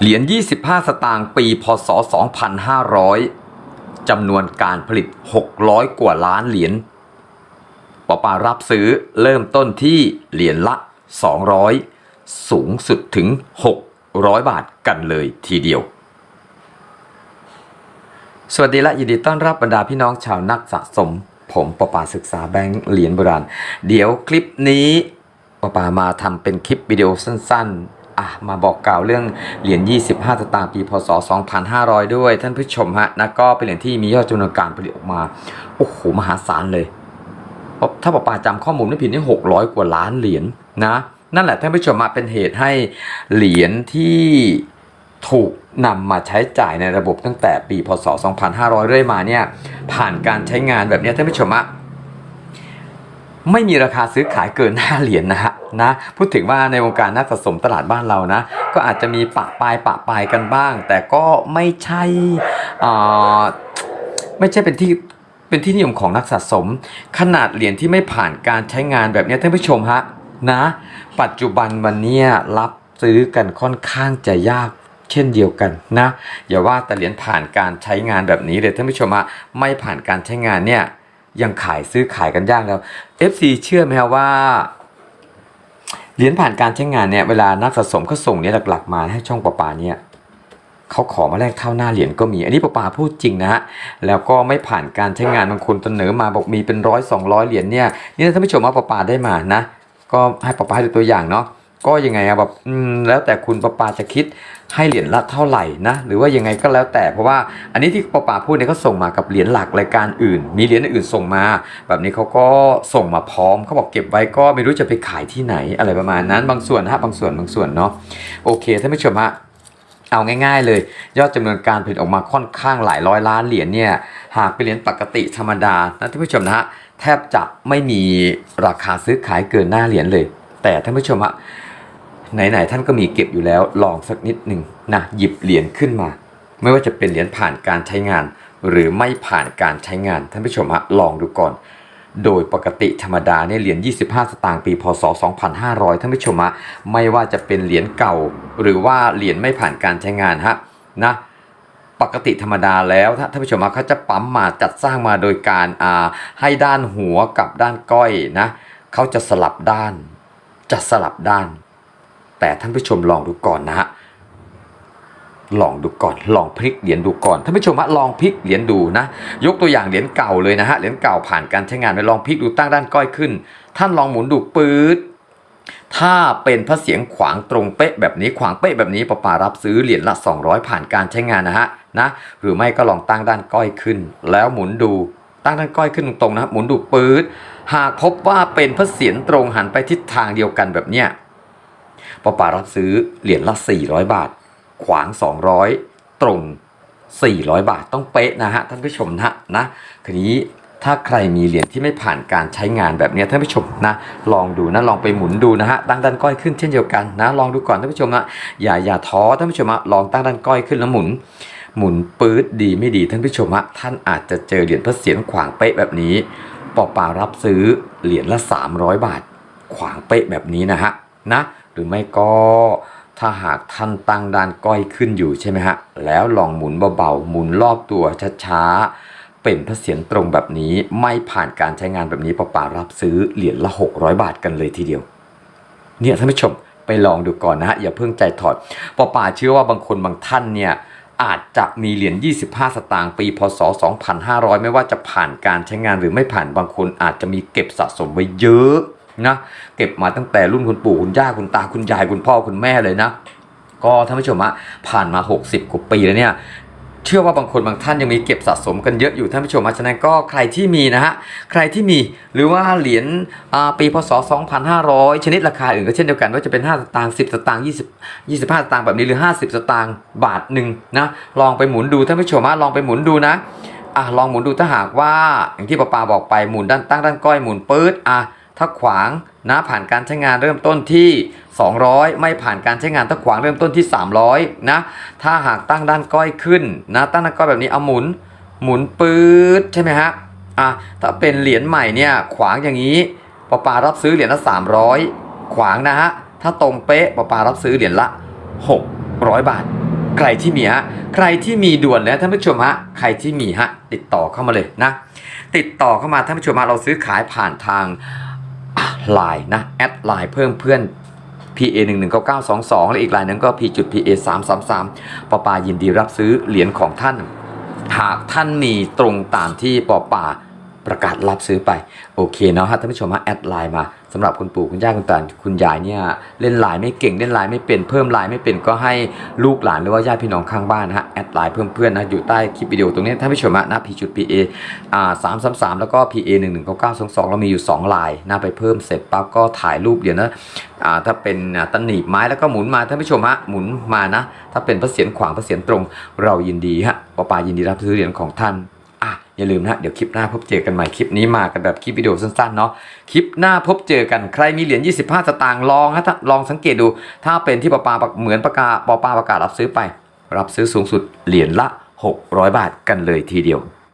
เหรียญ 25 สตางค์ปี พศ 2500 จำนวนการผลิต 600 กว่าล้านเหรียญปปารับซื้อเริ่มต้นที่เหรียญละ 200 สูงสุดถึง 600 บาทกันเลยทีเดียว สวัสดีและยินดีต้อนรับบรรดาพี่น้องชาวนักสะสม ผมปปาศึกษาแบงค์เหรียญโบราณ เดี๋ยวคลิปนี้ปปามาทำเป็นคลิปวิดีโอสั้นๆ อะมาบอกกล่าวเรื่องเหรียญ 25สตางค์ปี พศ 2500 ด้วย ท่านผู้ชมฮะนะก็เป็นเหรียญที่มียอดจำนวนการผลิตออกมา โอ้โห มหาศาลเลยเพราะถ้าปอปาจำข้อมูลไม่ผิดนี่ 600 กว่าล้านเหรียญนะ นั่นแหละท่านผู้ชมมาเป็นเหตุให้เหรียญที่ถูกนำมาใช้จ่ายในระบบตั้งแต่ปี พศ 2500 เรื่อยมาเนี่ยผ่านการใช้งานแบบนี้ท่านผู้ชมอะ ไม่มีราคาซื้อขายเกิน 5 เหรียญนะฮะนะพูดถึงว่าในวงการนักสะสมตลาดบ้านเรานะ ก็อาจจะมีปะปลายปะปลายกันบ้าง แต่ก็ไม่ใช่อ่ไม่ใช่เป็นที่เป็นที่นิยมของนักสะสม ขนาดเหรียญที่ไม่ผ่านการใช้งานแบบนี้ท่านผู้ชมฮะนะ ปัจจุบันวันนี้รับซื้อกันค่อนข้างจะยากเช่นเดียวกันนะอย่าว่าแต่เหรียญผ่านการใช้งานแบบนี้เลยท่านผู้ชมฮะไม่ผ่านการใช้งานเนี่ย ยังขายซื้อขายกันยากแล้ว FC เชื่อไหมครับว่าเหรียญผ่านการใช้งานเนี่ยเวลานักสะสมเขาส่งเนี่ยหลักๆมาให้ช่องประปาเนี่ยเขาขอมาแลกเท่าหน้าเหรียญก็มี อันนี้ป้าปาพูดจริงนะฮะ แล้วก็ไม่ผ่านการใช้งานบางคนเสนอมาบอกมีเป็นร้อยสองร้อยเหรียญเนี่ยนี่ท่านผู้ชมว่าป้าปาได้มานะ ก็ให้ป้าปาให้ดูตัวอย่างเนาะ ก็ยังไงอะแบบแล้วแต่คุณป้าปาจะคิดให้เหรียญละเท่าไหร่นะหรือว่ายังไงก็แล้วแต่เพราะว่าอันนี้ที่ป้าปาพูดเนี่ยเขาส่งมากับเหรียญหลักรายการอื่น มีเหรียญอื่นส่งมา แบบนี้เขาก็ส่งมาพร้อมเขาบอกเก็บไว้ก็ไม่รู้จะไปขายที่ไหนอะไรประมาณนั้น บางส่วนนะฮะบางส่วนบางส่วนเนาะโอเคท่านผู้ชมฮะเอาง่ายๆเลย ยอดจำนวนการผลิตออกมาค่อนข้างหลายร้อยล้านเหรียญเนี่ยหากเป็นเหรียญปกติธรรมดานะท่านผู้ชมนะฮะแทบจะไม่มีราคาซื้อขายเกินหน้าเหรียญเลย แต่ท่านผู้ชมฮะ ไหนๆท่านก็มีเก็บอยู่แล้วลองสักนิดหนึ่งนะหยิบเหรียญขึ้นมา ไม่ว่าจะเป็นเหรียญผ่านการใช้งาน หรือไม่ผ่านการใช้งานท่านผู้ชมฮะลองดูก่อน โดยปกติธรรมดาเนี่ยเหรียญ 25 สตางค์ปี พศ 2500 ท่านผู้ชมฮะไม่ว่าจะเป็นเหรียญเก่า หรือว่าเหรียญไม่ผ่านการใช้งานฮะนะปกติธรรมดาแล้วท่านผู้ชมฮะเขาจะปั๊มมาจัดสร้างมาโดยการอ่าให้ด้านหัวกับด้านก้อยนะเขาจะสลับด้าน จะสลับด้าน แต่ท่านผู้ชมลองดูก่อนนะฮะลองดูก่อน ลองพลิกเหรียญดูก่อนท่านผู้ชมฮะลองพลิกเหรียญดูนะ ยกตัวอย่างเหรียญเก่าเลยนะฮะเหรียญเก่าผ่านการใช้งานไปลองพลิกดูตั้งด้านก้อยขึ้น ท่านลองหมุนดูปื๊ดถ้าเป็นพระเสียงขวางตรงเป๊ะแบบนี้ขวางเป๊ะแบบนี้ปะปารับซื้อเหรียญละ 200 ผ่านการใช้งานนะฮะนะหรือไม่ก็ลองตั้งด้านก้อยขึ้น แล้วหมุนดูตั้งด้านก้อยขึ้นตรงๆนะครับหมุนดูปื๊ดหากพบว่าเป็นพระเสียงตรงหันไปทิศทางเดียวกันแบบเนี้ย ปะปารับซื้อเหรียญละ 400 บาท ขวาง 200 ตรง 400 บาทต้องเป๊ะนะฮะท่านผู้ชมนะนะทีนี้ถ้าใครมีเหรียญที่ไม่ผ่านการใช้งานแบบเนี้ยท่านผู้ชมนะ ลองดูนะลองไปหมุนดูนะฮะตั้งด้านก้อยขึ้นเช่นเดียวกันนะ ลองดูก่อนท่านผู้ชมนะอย่าอย่าท้อท่านผู้ชมนะลองตั้งด้านก้อยขึ้นแล้วหมุน หมุนปื๊ดดีไม่ดีท่านผู้ชมอะท่านอาจจะเจอเหรียญพระเศียรขวางเป๊ะแบบนี้ปอป่ารับซื้อเหรียญละ 300 บาท ขวางเป๊ะแบบนี้นะฮะนะ รือไม่ก็ถ้าหากท่านตั้งด้านก้อยขึ้นอยู่ใช่ไหมฮะ แล้วลองหมุนเบาๆ หมุนรอบตัวช้าๆ เป็นพระเศียรตรงแบบนี้ไม่ผ่านการใช้งานแบบนี้ปอปารับซื้อเหรียญละ 600 บาทกันเลยทีเดียว เนี่ยท่านผู้ชมไปลองดูก่อนนะฮะ อย่าเพิ่งใจถอดปอป่าเชื่อว่าบางคนบางท่านเนี่ยอาจจะมีเหรียญ 25 สตางค์ ปี พศ 2500 ไม่ว่าจะผ่านการใช้งานหรือไม่ผ่านบางคนอาจจะมีเก็บสะสมไว้เยอะ นะเก็บมาตั้งแต่รุ่นคุณปู่คุณย่าคุณตาคุณยายคุณพ่อคุณแม่เลยนะ ก็ท่านผู้ชมอะผ่านมา 60กว่าปีแล้วเนี่ยเชื่อว่าบางคนบางท่านยังมีเก็บสะสมกันเยอะอยู่ท่านผู้ชมเพราฉะนั้นก็ใครที่มีนะฮะใครที่มีหรือว่าเหรียญอ่าปีพศ 2500 ชนิดราคาอื่นก็เช่นเดียวกันว่าจะเป็น 5 สตางค์ 10 สตางค์ 20 25 สตางค์แบบนี้หรือ 50 สตางค์บาทหนึ่งนะลองไปหมุนดูท่านผู้ชมฮะลองไปหมุนดูนะอะลองหมุนดูถ้าหากว่าอย่างที่ป้าปาบอกไปหมุนด้านตั้งด้านก้อยหมุนปื๊ดอะ ถ้าขวางนะผ่านการใช้งานเริ่มต้นที่ 200 ไม่ผ่านการใช้งานถ้าขวางเริ่มต้นที่ 300นะถ้าหากตั้งด้านก้อยขึ้นนะตั้งด้านก้อยแบบนี้เอาหมุนหมุนปื๊ดใช่ไหมฮะอะถ้าเป็นเหรียญใหม่เนี่ยขวางอย่างนี้ปปารับซื้อเหรียญละ300 ขวางนะฮะถ้าตรงเป๊ะปปารับซื้อเหรียญละ 600 บาท ใครที่มีฮะใครที่มีด่วนแล้วท่านผู้ชมฮะใครที่มีฮะติดต่อเข้ามาเลยนะติดต่อเข้ามาท่านผู้ชมฮะเราซื้อขายผ่านทาง ไลน์นะแอดไลน์เพิ่มเพื่อน PA 1 1 9 9 2 2 และอีกรายหนึงก็ P จุด PA 3 3 3ปอปายินดีรับซื้อเหรียญของท่าน หากท่านมีตรงตามที่ปอปา ประกาศรับซื้อไป โอเคเนาะฮะท่านผู้ชมฮะแอดไลน์มาสำหรับคุณปู่คุณย่าคุณตาคุณยายเนี่ยเล่นไลน์ไม่เก่งเล่นไลน์ไม่เป็นเพิ่มไลน์ไม่เป็นก็ให้ลูกหลานหรือว่าญาติพี่น้องข้างบ้านนะฮะแอดไลน์เพิ่มเพื่อนนะอยู่ใต้คลิปวิดีโอตรงนี้ท่านผู้ชมฮะนะ P จุด PA อ่า3 3 3แล้วก็ PA 1 1 9 9 2 2เข้าใกล้สองสองเรามีอยู่2ลายนะไปเพิ่มเสร็จปั๊บก็ถ่ายรูปเดี๋ยวนะอ่าถ้าเป็นตะหนีบไม้แล้วก็หมุนมาท่านผู้ชมฮะหมุนมานะ ถ้าเป็นพระเศียรขวางพระเศียรตรง เรายินดีฮะปอปายินดีรับซื้อเหรียญของท่าน อย่าลืมนะเดี๋ยวคลิปหน้าพบเจอกันใหม่คลิปนี้มากันแบบคลิปวิดีโอสั้นๆเนาะคลิปหน้าพบเจอกันใครมีเหรียญ25 สตางค์ลองฮะลองสังเกตดู ถ้าเป็นที่ปอปาเหมือนประกาปอปาประกาศรับซื้อไป รับซื้อสูงสุดเหรียญละ 600 บาทกันเลยทีเดียว